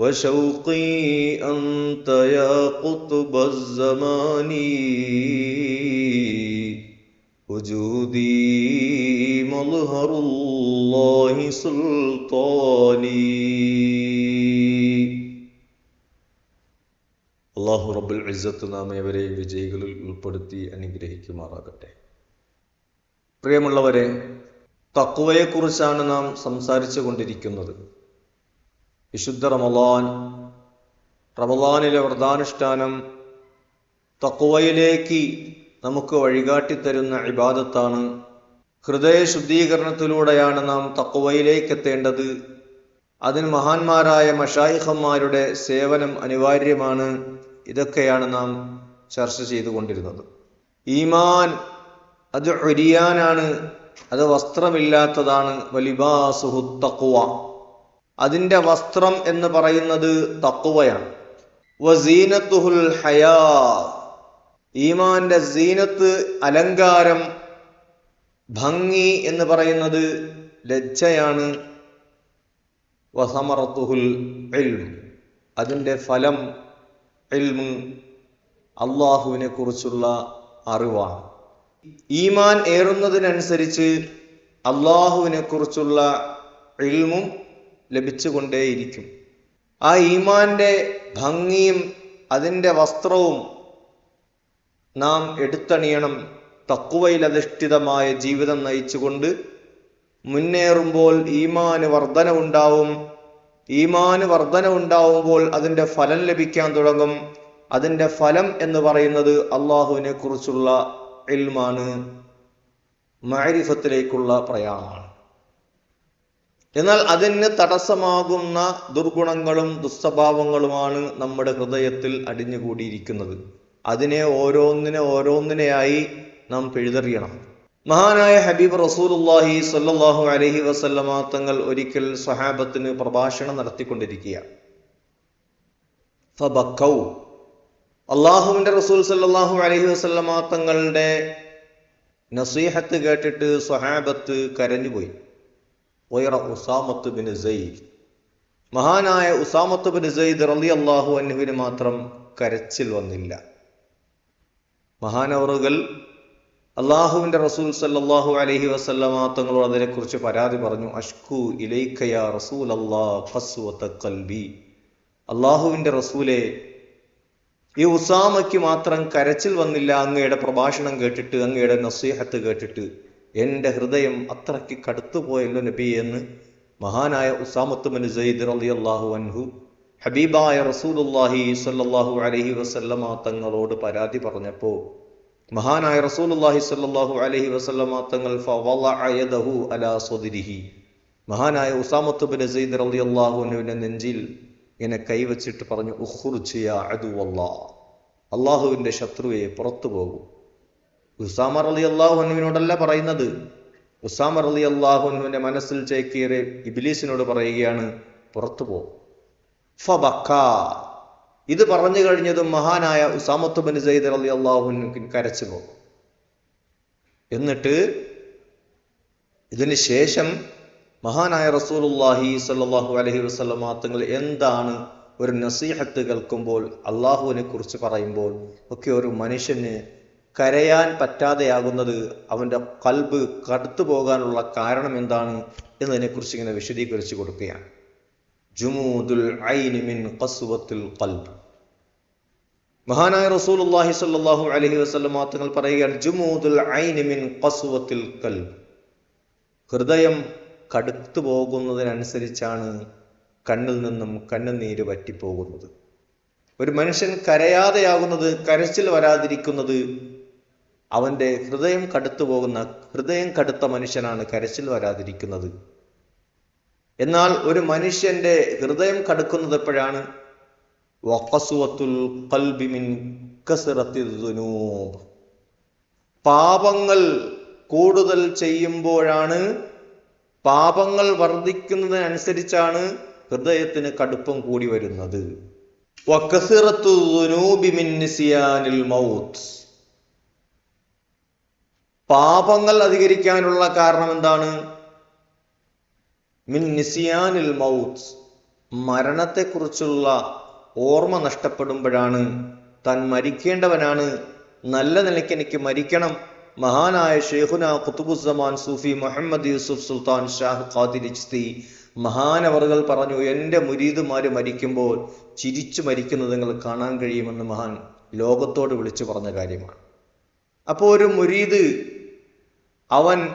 وشوقي أنت يا قطب الزمان وجودي مظهر الله سلطاني അള്ളാഹു റബ്ബുൽ ഇസ്സത്ത് നാം ഏവരെ വിജയികളിൽ ഉൾപ്പെടുത്തി അനുഗ്രഹിക്കുമാറാകട്ടെ പ്രിയമുള്ളവരെ തക്കുവയെക്കുറിച്ചാണ് നാം സംസാരിച്ചു കൊണ്ടിരിക്കുന്നത് വിശുദ്ധ റമലാൻ റമലാനിലെ വ്രതാനുഷ്ഠാനം തക്കുവയിലേക്ക് നമുക്ക് വഴികാട്ടിത്തരുന്ന ഇബാദത്താണ്. ഹൃദയ ശുദ്ധീകരണത്തിലൂടെയാണ് നാം തക്കുവയിലേക്ക് എത്തേണ്ടത് അതിന് മഹാന്മാരായ മഷായിഖന്മാരുടെ സേവനം അനിവാര്യമാണ്. ഇതൊക്കെയാണ് നാം ചർച്ച ചെയ്തുകൊണ്ടിരുന്നത്. ഈമാൻ അത് ഒരിയാനാണ് അത് വസ്ത്രമില്ലാത്തതാണ്. വലിബാസുഹു തക്കുവ അതിന്റെ വസ്ത്രം എന്ന് പറയുന്നത് തക്കുവയാണ് വസീനത്തുഹുൽ ഹയാ. ഈമാന്റെ സീനത്ത് അലങ്കാരം ഭംഗി എന്ന് പറയുന്നത് ലജ്ജയാണ്. വസമറത്തുഹുൽ എൽമ് അതിന്റെ ഫലം എൽമ് അള്ളാഹുവിനെ കുറിച്ചുള്ള അറിവാണ്. ഈമാൻ ഏറുന്നതിനനുസരിച്ച് അള്ളാഹുവിനെ കുറിച്ചുള്ള ഇൽമും ലഭിച്ചുകൊണ്ടേയിരിക്കും. ആ ഈമാന്റെ ഭംഗിയും അതിന്റെ വസ്ത്രവും നാം എടുത്തണിയണം തക്കുവയിലധിഷ്ഠിതമായ ജീവിതം നയിച്ചുകൊണ്ട് മുന്നേറുമ്പോൾ ഈമാന് വർധന ഉണ്ടാവും ഈമാന് വർധന ഉണ്ടാവുമ്പോൾ അതിന്റെ ഫലം ലഭിക്കാൻ തുടങ്ങും. അതിന്റെ ഫലം എന്ന് പറയുന്നത് അള്ളാഹുവിനെ കുറിച്ചുള്ള ഇൽമാണ് മാരിഫത്തിലേക്കുള്ള പ്രയാണമാണ്. എന്നാൽ അതിന് തടസ്സമാകുന്ന ദുർഗുണങ്ങളും ദുസ്വഭാവങ്ങളുമാണ് നമ്മുടെ ഹൃദയത്തിൽ അടിഞ്ഞുകൂടിയിരിക്കുന്നത്. അതിനെ ഓരോന്നിനെ ഓരോന്നിനെയായി നാം പിഴുതെറിയണം. മഹാനായ ഹബീബ് റസൂലുല്ലാഹി സല്ലാഹു അലഹി വസല്ലമ തങ്ങൾ ഒരിക്കൽ സ്വഹാബത്തിന് പ്രഭാഷണം നടത്തിക്കൊണ്ടിരിക്കുക ഫബക്കൗ. റസൂൽ സല്ലാഹു അലഹി വസല്ലമ തങ്ങളുടെ നസീഹത്ത് കേട്ടിട്ട് സ്വഹാബത്ത് കരഞ്ഞുപോയി. ഒയറ ഉസാമത്ത് ബിൻ സെയ്ദ്. മഹാനായ ഉസാമത്ത് ബിൻ സെയ്ദ് റലി അള്ളാഹു അന്നുവിന് മാത്രം കരച്ചിൽ വന്നില്ല. മഹാനവറുകൾ അള്ളാഹുവിന്റെ റസൂൽ സല്ലാഹു അലഹി വസല്ലമ തങ്ങളോട് അതിനെക്കുറിച്ച് പരാതി പറഞ്ഞു അഷ്കു ഇലൈക്കയ റസൂൽ അള്ളാഹുവിന്റെ റസൂലെ ഈ ഉസാമയ്ക്ക് മാത്രം കരച്ചിൽ വന്നില്ല അങ്ങയുടെ പ്രഭാഷണം കേട്ടിട്ട് അങ്ങയുടെ നസീഹത്ത് കേട്ടിട്ട്. എന്റെ ഹൃദയം അത്രയ്ക്ക് കടുത്തുപോയല്ലോ നബി എന്ന് മഹാനായ ഉസാമത്ത് സയ്യിദ് അലി അള്ളാഹു അൻഹു ഹബീബായ റസൂലുല്ലാഹി സല്ലാഹു അലഹി വസല്ലമ തങ്ങളോട് പരാതി പറഞ്ഞപ്പോൾ മഹാനായ റസൂലുല്ലാഹി സല്ലാഹു അലഹി വസല്ലമ തങ്ങൾ മഹാനായ ഉസാമത്ത് സയ്യിദ് അലി അൻഹുവിന്റെ നെഞ്ചിൽ ഇങ്ങനെ കൈവച്ചിട്ട് പറഞ്ഞു ഉഖ്റുജ് യാ അദുവല്ലാ. അള്ളാഹുവിന്റെ ശത്രുവെ പുറത്തു പോകൂ. ഉസാമ അലി അള്ളാഹു അൻഹുവിനോടല്ല പറയുന്നത്. ഉസാമർ അലി അള്ളാഹു അൻഹുവിന്റെ മനസ്സിൽ ചേക്കേറി ഇബിലീസിനോട് പറയുകയാണ് പുറത്തു പോ. ഫബക്ക. ഇത് പറഞ്ഞു കഴിഞ്ഞതും മഹാനായ ഉസാമത്തു ബിൻ സെയ്ദ് അലി അള്ളാഹുൻ കരച്ചു പോകും. എന്നിട്ട് ഇതിന് ശേഷം മഹാനായ റസൂലുല്ലാഹി സല്ലാഹു അലഹി വസ്ലമ തങ്ങൾ എന്താണ് ഒരു നസീഹത്ത് കേൾക്കുമ്പോൾ അള്ളാഹുവിനെ കുറിച്ച് പറയുമ്പോൾ ഒക്കെ ഒരു മനുഷ്യന് കരയാൻ പറ്റാതെയാകുന്നത് അവന്റെ കൽബ് കടുത്തു പോകാനുള്ള കാരണം എന്താണ് എന്നതിനെക്കുറിച്ച് ഇങ്ങനെ വിശദീകരിച്ചു കൊടുക്കുകയാണ്. ജുമൂദുൽ മിൻ ഖസ്വത്തുൽ ഖൽബ് മഹാനായ റസൂലുള്ളാഹി സ്വല്ലല്ലാഹു അലൈഹി വസല്ലം തങ്ങൾ പറയുകയാണ് ജുമൂദുൽ മിൻ ഖസ്വത്തുൽ ഖൽബ് ഹൃദയം കടുത്തു പോകുന്നതിനനുസരിച്ചാണ് കണ്ണിൽ നിന്നും കണ്ണുനീര് വറ്റിപ്പോകുന്നത്. ഒരു മനുഷ്യൻ കരയാതെയാകുന്നത് കരച്ചിൽ വരാതിരിക്കുന്നത് അവന്റെ ഹൃദയം കടുത്തു പോകുന്ന ഹൃദയം കടുത്ത മനുഷ്യനാണ് കരച്ചിൽ വരാതിരിക്കുന്നത്. എന്നാൽ ഒരു മനുഷ്യന്റെ ഹൃദയം കടുക്കുന്നത് എപ്പോഴാണ്? പാപങ്ങൾ കൂടുതൽ ചെയ്യുമ്പോഴാണ് പാപങ്ങൾ വർദ്ധിക്കുന്നതിനനുസരിച്ചാണ് ഹൃദയത്തിന് കടുപ്പം കൂടി വരുന്നത്. വക്കസിറത്തു മൗത്ത്. പാപങ്ങൾ അധികരിക്കാനുള്ള കാരണം എന്താണ്? മിൻ നിസിയാനിൽ മൗത്ത്. മരണത്തെക്കുറിച്ചുള്ള ഓർമ്മ നഷ്ടപ്പെടുമ്പോഴാണ് താൻ മരിക്കേണ്ടവനാണ്. നല്ല നിലയ്ക്ക് എനിക്ക് മരിക്കണം. മഹാനായ ഷെയ്ഖുന കുത്തുബുസമാൻ സൂഫി മുഹമ്മദ് യൂസുഫ് സുൽത്താൻ ഷാഹ് ഖാദിർ ചിസ്തി മഹാനവറുകൾ പറഞ്ഞു എന്റെ മുരീദുമാര് മരിക്കുമ്പോൾ ചിരിച്ചു മരിക്കുന്നത് നിങ്ങൾ കാണാൻ കഴിയുമെന്ന് മഹാൻ ലോകത്തോട് വിളിച്ചു പറഞ്ഞ കാര്യമാണ്. അപ്പോൾ ഒരു മുരീദ് അവൻ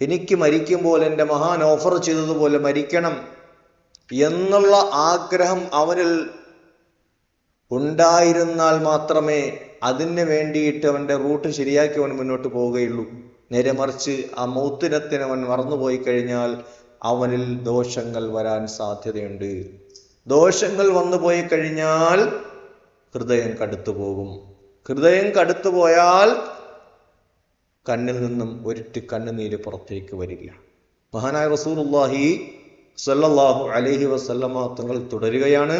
എനിക്ക് മരിക്കുമ്പോൾ എന്റെ മഹാൻ ഓഫർ ചെയ്തതുപോലെ മരിക്കണം എന്നുള്ള ആഗ്രഹം അവനിൽ ഉണ്ടായിരുന്നാൽ മാത്രമേ അതിന് വേണ്ടിയിട്ട് അവന്റെ റൂട്ട് ശരിയാക്കി അവൻ മുന്നോട്ട് പോവുകയുള്ളൂ. നേരെ മറിച്ച് ആ മൗത്തിനത്തിന് അവൻ മറന്നുപോയി കഴിഞ്ഞാൽ അവനിൽ ദോഷങ്ങൾ വരാൻ സാധ്യതയുണ്ട്. ദോഷങ്ങൾ വന്നു പോയി കഴിഞ്ഞാൽ ഹൃദയം കടുത്തു പോകും ഹൃദയം കടുത്തു പോയാൽ കണ്ണിൽ നിന്നും ഒരിറ്റ് കണ്ണുനീര് പുറത്തേക്ക് വരില്ല മഹാനായ റസൂലുള്ളാഹി സല്ലല്ലാഹു അലൈഹി വസല്ലമ തങ്ങൾ തുടരുകയാണ്.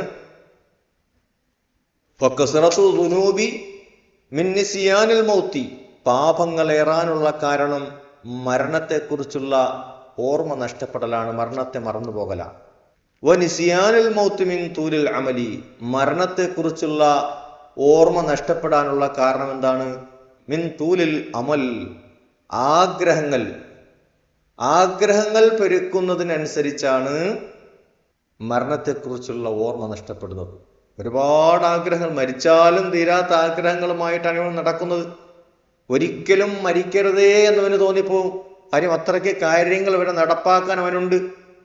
മൗത്തി. പാപങ്ങൾ ഏറാനുള്ള കാരണം മരണത്തെക്കുറിച്ചുള്ള ഓർമ്മ നഷ്ടപ്പെടലാണ് മരണത്തെ മറന്നുപോകല വ നിസിയാനിൽ മൗത്ത് മിൻ തൂലിൽ അമലി. മരണത്തെക്കുറിച്ചുള്ള ഓർമ്മ നഷ്ടപ്പെടാനുള്ള കാരണം എന്താണ്? മിൻ തൂലിൽ അമൽ ആഗ്രഹങ്ങൾ. ആഗ്രഹങ്ങൾ പെരുക്കുന്നതിനനുസരിച്ചാണ് മരണത്തെക്കുറിച്ചുള്ള ഓർമ്മ നഷ്ടപ്പെടുന്നത്. ഒരുപാട് ആഗ്രഹങ്ങൾ മരിച്ചാലും തീരാത്ത ആഗ്രഹങ്ങളുമായിട്ടാണ് ഇവൾ നടക്കുന്നത്. ഒരിക്കലും മരിക്കരുതേ എന്നവന് തോന്നിപ്പോവും. കാര്യം അത്രയ്ക്ക് കാര്യങ്ങൾ ഇവിടെ നടപ്പാക്കാൻ അവനുണ്ട്.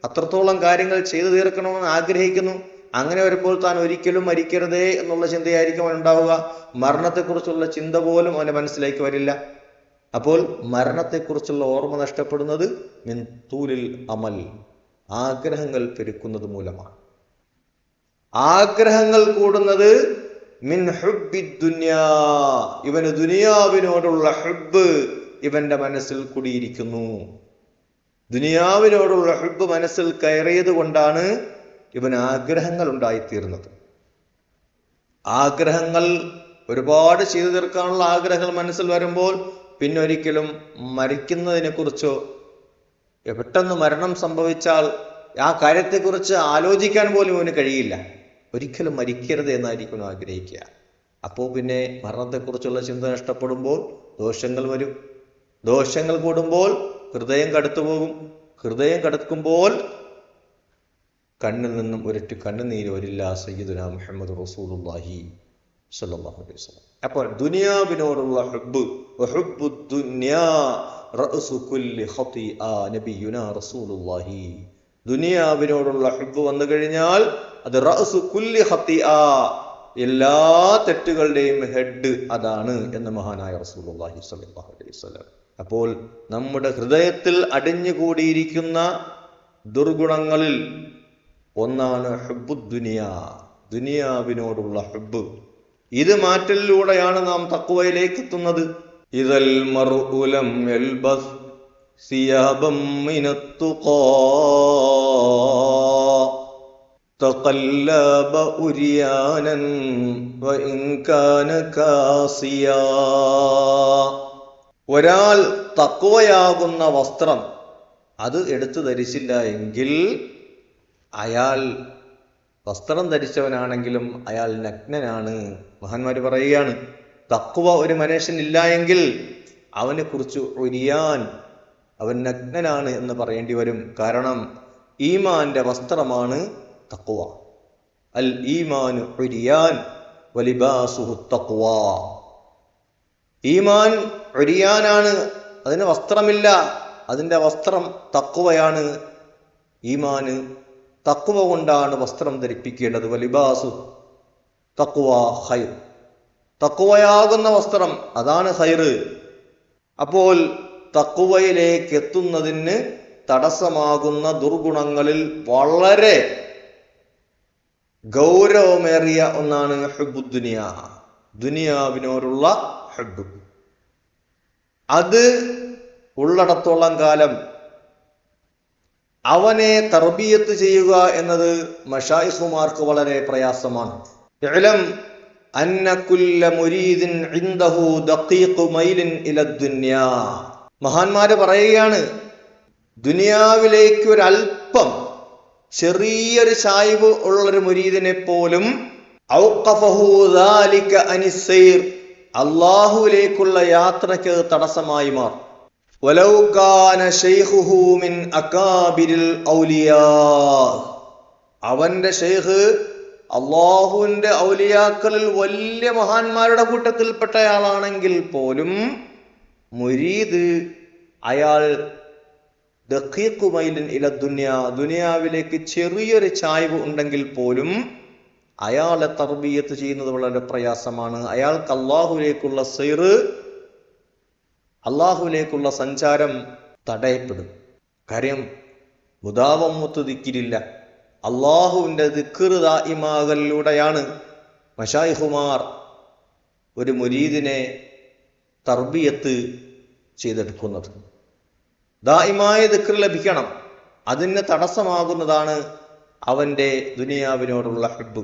അത്രത്തോളം കാര്യങ്ങൾ ചെയ്തു തീർക്കണമെന്ന് ആഗ്രഹിക്കുന്നു. അങ്ങനെ വരുമ്പോൾ താൻ ഒരിക്കലും മരിക്കരുതേ എന്നുള്ള ചിന്തയായിരിക്കും അവനുണ്ടാവുക. മരണത്തെക്കുറിച്ചുള്ള ചിന്ത പോലും അവന്റെ മനസ്സിലേക്ക് വരില്ല. അപ്പോൾ മരണത്തെക്കുറിച്ചുള്ള ഓർമ്മ നഷ്ടപ്പെടുന്നത് മിൻതൂലിൽ അമൽ ആഗ്രഹങ്ങൾ പെരുക്കുന്നത് മൂലമാണ്. ആഗ്രഹങ്ങൾ കൂടുന്നത് മിൻ ഹുബി ദുന്യാ ഇവന് ദുനിയാവിനോടുള്ള ഹുബ് ഇവന്റെ മനസ്സിൽ കുടിയിരിക്കുന്നു. ദുനിയാവിനോടുള്ള ഹുബ് മനസ്സിൽ കയറിയത് കൊണ്ടാണ് ഇവന് ആഗ്രഹങ്ങൾ ഉണ്ടായിത്തീർന്നത് ആഗ്രഹങ്ങൾ ഒരുപാട് ചെയ്തു തീർക്കാനുള്ള ആഗ്രഹങ്ങൾ മനസ്സിൽ വരുമ്പോൾ പിന്നെ ഒരിക്കലും മരിക്കുന്നതിനെ കുറിച്ചോ പെട്ടെന്ന് മരണം സംഭവിച്ചാൽ ആ കാര്യത്തെക്കുറിച്ച് ആലോചിക്കാൻ പോലും ഇവന് കഴിയില്ല. ഒരിക്കലും മരിക്കരുത് എന്നായിരിക്കും ആഗ്രഹിക്കുക. അപ്പോൾ പിന്നെ മരണത്തെക്കുറിച്ചുള്ള ചിന്ത നഷ്ടപ്പെടുമ്പോൾ ദോഷങ്ങൾ വരും. ദോഷങ്ങൾ കൂടുമ്പോൾ ഹൃദയം കടുത്തു പോകും ഹൃദയം കടുക്കുമ്പോൾ കണ്ണിൽ നിന്നും ഒരിട്ട് കണ്ണുനീര് വരില്ല സയ്യിദുന മുഹമ്മദ് റസൂലുള്ളാഹി സ്വല്ലല്ലാഹു അലൈഹി വസല്ലം. അപ്പോൾ ദുനിയാവിനോടുള്ള ഹുബ്ബ് ദുനിയാവിനോടുള്ള ഹുബ്ബ് വന്നു കഴിഞ്ഞാൽ അത് എല്ലാ തെറ്റുകളുടെയും ഹെഡ് അതാണ് എന്ന് മഹാനായ റസൂലുള്ളാഹി സ്വല്ലല്ലാഹു അലൈഹി വസല്ലം. അപ്പോൾ നമ്മുടെ ഹൃദയത്തിൽ അടിഞ്ഞുകൂടിയിരിക്കുന്ന ദുർഗുണങ്ങളിൽ ഒന്നാണ് ഹുബ്ബു ദുനിയ ദുനിയാവിനോടുള്ള ഹുബ്ബ് ഇത് മാറ്റലിലൂടെയാണ് നാം തക്കുവയിലേക്ക് എത്തുന്നത് ഇതൽ മറുലം യൽബസ് സിയാബം മിനത്തുഖാ تقلب أريانا وإن كان كاسيا ഒരാൾ തക്കുവയാകുന്ന വസ്ത്രം അത് എടുത്തു ധരിച്ചില്ല എങ്കിൽ അയാൾ വസ്ത്രം ധരിച്ചവനാണെങ്കിലും അയാൾ നഗ്നനാണ്. മഹാന്മാര് പറയുകയാണ് തക്കുവ ഒരു മനുഷ്യൻ ഇല്ല എങ്കിൽ അവനെ കുറിച്ച് ഒരിയാൻ അവൻ നഗ്നനാണ് എന്ന് പറയേണ്ടി വരും. കാരണം ഈമാന്റെ വസ്ത്രമാണ് തക്കുവ അൽ ഈമാനു ഒരിയാൻ വലിബാസുഹു തക്കുവ ഈമാൻ ഒരിയാനാണ് അതിന് വസ്ത്രമില്ല. അതിന്റെ വസ്ത്രം തക്കുവയാണ് ഈമാന് തക്കുവ കൊണ്ടാണ് വസ്ത്രം ധരിപ്പിക്കേണ്ടത്. വലിബാസു തക്കുവ ഹൈർ തക്കുവയാകുന്ന വസ്ത്രം അതാണ് ഹൈറ് അപ്പോൾ തക്കുവയിലേക്ക് എത്തുന്നതിന് തടസ്സമാകുന്ന ദുർഗുണങ്ങളിൽ വളരെ ഗൗരവമേറിയ ഒന്നാണ് ഹെബു ദുനിയ ദുനിയാവിനോടുള്ള ഹബ്ബ്. അത് ഉള്ളടത്തോളം കാലം അവനെ തർബീയത്ത് ചെയ്യുക എന്നത് മഷായിഖുമാർക്ക് വളരെ പ്രയാസമാണ്. മുരീദിൻ ദഖീഖു മൈലിൻ മഹാന്മാര് പറയുകയാണ് ദുനിയാവിലേക്ക് ഒരല്പം ചെറിയൊരു ചായ്വ് ഉള്ളൊരു മുരീദിനെ പോലും അനിസ്സൈർ അള്ളാഹുവിലേക്കുള്ള യാത്രയ്ക്ക് തടസ്സമായി മാറും. മിൻ ഔലിയാ. അവന്റെ ഷെയ്ഖ് അള്ളാഹുവിന്റെ ഔലിയാക്കളിൽ വലിയ മഹാന്മാരുടെ കൂട്ടത്തിൽപ്പെട്ടയാളാണെങ്കിൽ പോലും മുരീദ് അയാൾ ദഖീഖുമൈലിൻ ഇല ദുനിയ ദുനിയാവിലേക്ക് ചെറിയൊരു ചായ്വ് ഉണ്ടെങ്കിൽ പോലും അയാളെ തർബീയത്ത് ചെയ്യുന്നത് വളരെ പ്രയാസമാണ്. അയാൾക്ക് അള്ളാഹുവിലേക്കുള്ള സൈറ് അള്ളാഹുവിലേക്കുള്ള സഞ്ചാരം തടയപ്പെടും. കാര്യം മുതാവം മുത്തുതിക്കിരില്ല അള്ളാഹുവിന്റെ ദിക്കൃതായിമാകലിലൂടെയാണ് മഷായിഹുമാർ ഒരു മുരീദിനെ തർബിയത്ത് ചെയ്തെടുക്കുന്നത്. ദായിമായ ദിക്കർ ലഭിക്കണം. അതിന് തടസ്സമാകുന്നതാണ് അവന്റെ ദുനിയാവിനോടുള്ള ഹെബ്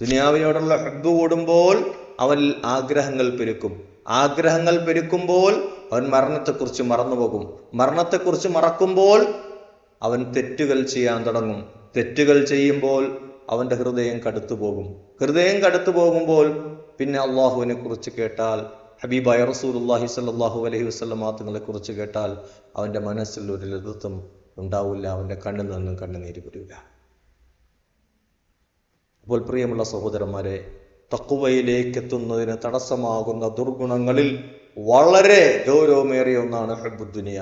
ദുനിയാവിനോടുള്ള ഹെബ് കൂടുമ്പോൾ അവൻ ആഗ്രഹങ്ങൾ പെരുക്കും. ആഗ്രഹങ്ങൾ പെരുക്കുമ്പോൾ അവൻ മരണത്തെക്കുറിച്ച് മറന്നുപോകും. മരണത്തെക്കുറിച്ച് മറക്കുമ്പോൾ അവൻ തെറ്റുകൾ ചെയ്യാൻ തുടങ്ങും. തെറ്റുകൾ ചെയ്യുമ്പോൾ അവന്റെ ഹൃദയം കടുത്തു പോകും ഹൃദയം കടുത്തു പോകുമ്പോൾ പിന്നെ അള്ളാഹുവിനെ കുറിച്ച് കേട്ടാൽ ഹബീബായ റസൂലുള്ളാഹി സ്വല്ലല്ലാഹു അലൈഹി വസല്ലം തങ്ങളെ കുറിച്ച് കേട്ടാൽ അവന്റെ മനസ്സിൽ ഒരു ലളിതത്വം ഉണ്ടാവില്ല അവന്റെ കണ്ണിൽ നിന്നും കണ്ണുനീര് വരില്ല അപ്പോൾ പ്രിയമുള്ള സഹോദരന്മാരെ തക്കുവയിലേക്ക് എത്തുന്നതിന് തടസ്സമാകുന്ന ദുർഗുണങ്ങളിൽ വളരെ ഗൗരവമേറിയ ഒന്നാണ് ഹബ്ബു ദുനിയ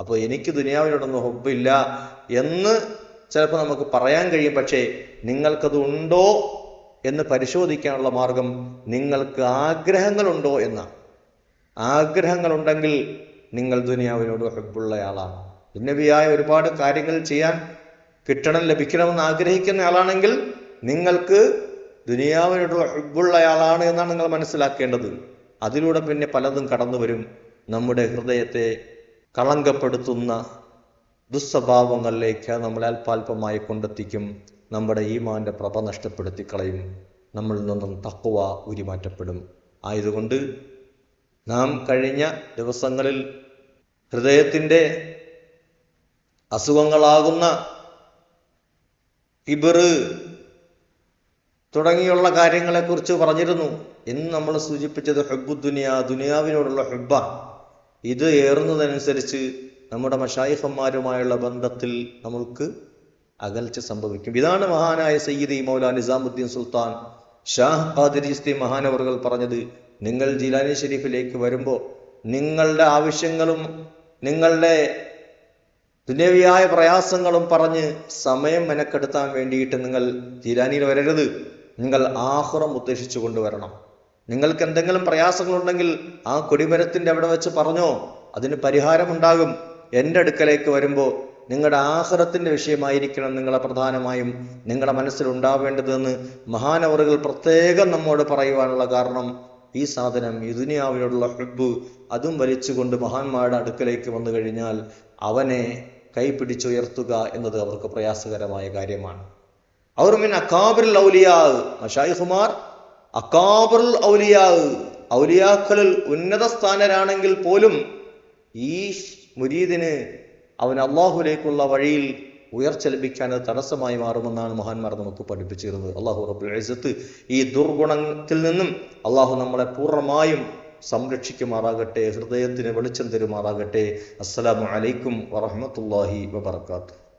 അപ്പോൾ എനിക്ക് ദുനിയാവിനോടൊന്നും ഹൊബില്ല എന്ന് ചിലപ്പോൾ നമുക്ക് പറയാൻ കഴിയും. പക്ഷേ നിങ്ങൾക്കത് ഉണ്ടോ എന്ന് പരിശോധിക്കാനുള്ള മാർഗം നിങ്ങൾക്ക് ആഗ്രഹങ്ങളുണ്ടോ എന്നാണ്. ആഗ്രഹങ്ങളുണ്ടെങ്കിൽ നിങ്ങൾ ദുനിയാവിനോട് ഹെബുള്ളയാളാണ് ഭിന്നവിയായ ഒരുപാട് കാര്യങ്ങൾ ചെയ്യാൻ കിട്ടണം ലഭിക്കണമെന്ന് ആഗ്രഹിക്കുന്ന ആളാണെങ്കിൽ നിങ്ങൾക്ക് ദുനിയാവിനോടുള്ള ഹബ്ബുള്ളയാളാണ് എന്നാണ് നിങ്ങൾ മനസ്സിലാക്കേണ്ടത്. അതിലൂടെ പിന്നെ പലതും കടന്നു വരും നമ്മുടെ ഹൃദയത്തെ കളങ്കപ്പെടുത്തുന്ന ദുസ്വഭാവങ്ങളിലേക്ക് നമ്മളെ അല്പാൽപമായി കൊണ്ടെത്തിക്കും. നമ്മുടെ ഈമാന്റെ പ്രഭ നഷ്ടപ്പെടുത്തി കളയും നമ്മളിൽ നിന്നും തക്കുവ ഉരിമാറ്റപ്പെടും. ആയതുകൊണ്ട് നാം കഴിഞ്ഞ ദിവസങ്ങളിൽ ഹൃദയത്തിന്റെ അസുഖങ്ങളാകുന്ന കിബറ് തുടങ്ങിയുള്ള കാര്യങ്ങളെക്കുറിച്ച് പറഞ്ഞിരുന്നു. ഇന്ന് നമ്മൾ സൂചിപ്പിച്ചത് ഹെബ്ബു ദുനിയ ദുനിയാവിനോടുള്ള ഹെബ്ബ. ഇത് ഏറുന്നതനുസരിച്ച് നമ്മുടെ മഷായിഫന്മാരുമായുള്ള ബന്ധത്തിൽ നമ്മൾക്ക് അകൽച്ച സംഭവിക്കും. ഇതാണ് മഹാനായ സയ്യിദ് മൗലാ നിസാമുദ്ദീൻ സുൽത്താൻ. ഷാഹ് ഖാദിരിസ്തി മഹാനവറുകൾ പറഞ്ഞത് നിങ്ങൾ ജിലാനി ഷെരീഫിലേക്ക് വരുമ്പോൾ നിങ്ങളുടെ ആവശ്യങ്ങളും നിങ്ങളുടെ ദുന്യവിയായ പ്രയാസങ്ങളും പറഞ്ഞ് സമയം മെനക്കെടുത്താൻ വേണ്ടിയിട്ട് നിങ്ങൾ ജിലാനിയിൽ വരരുത്. നിങ്ങൾ ആഹുറം ഉദ്ദേശിച്ചു കൊണ്ടുവരണം. നിങ്ങൾക്ക് എന്തെങ്കിലും പ്രയാസങ്ങളുണ്ടെങ്കിൽ ആ കൊടിമരത്തിന്റെ അവിടെ വെച്ച് പറഞ്ഞോ അതിന് പരിഹാരമുണ്ടാകും. എന്റെ അടുക്കലേക്ക് വരുമ്പോൾ നിങ്ങളുടെ ആഹ്റത്തിന്റെ വിഷയമായിരിക്കണം നിങ്ങളെ പ്രധാനമായും നിങ്ങളുടെ മനസ്സിൽ ഉണ്ടാവേണ്ടതെന്ന് മഹാനവറുകൾ പ്രത്യേകം നമ്മോട് പറയുവാനുള്ള കാരണം ഈ സാധനം ഈ ദുനിയാവിനോടുള്ള ഹെബ് അതും വലിച്ചുകൊണ്ട് മഹാന്മാരുടെ അടുക്കലേക്ക് വന്നു കഴിഞ്ഞാൽ അവനെ കൈപിടിച്ചുയർത്തുക എന്നത് അവർക്ക് പ്രയാസകരമായ കാര്യമാണ്. അവർ മിൻ അക്കാബിറുൽ ഔലിയാ മഷായിഹുമാർ അക്കാബിറുൽ ഔലിയാ ഔലിയാക്കളിൽ ഉന്നത സ്ഥാനരാണെങ്കിൽ പോലും ഈ മുരീദിന് അവൻ അള്ളാഹുലേക്കുള്ള വഴിയിൽ ഉയർച്ച ലഭിക്കാൻ അത് തടസ്സമായി മാറുമെന്നാണ് മഹാന്മാർ നമുക്ക് പഠിപ്പിച്ചിരുന്നത്. അള്ളാഹു റബ്ബുൽ ഈ ദുർഗുണത്തിൽ നിന്നും അള്ളാഹു നമ്മളെ പൂർണമായും സംരക്ഷിക്കുമാറാകട്ടെ ഹൃദയത്തിന് വെളിച്ചം തരുമാറാകട്ടെ. അസ്സലാമു അലൈക്കും വറഹമത്തല്ലാഹി വബർക്കാത്തു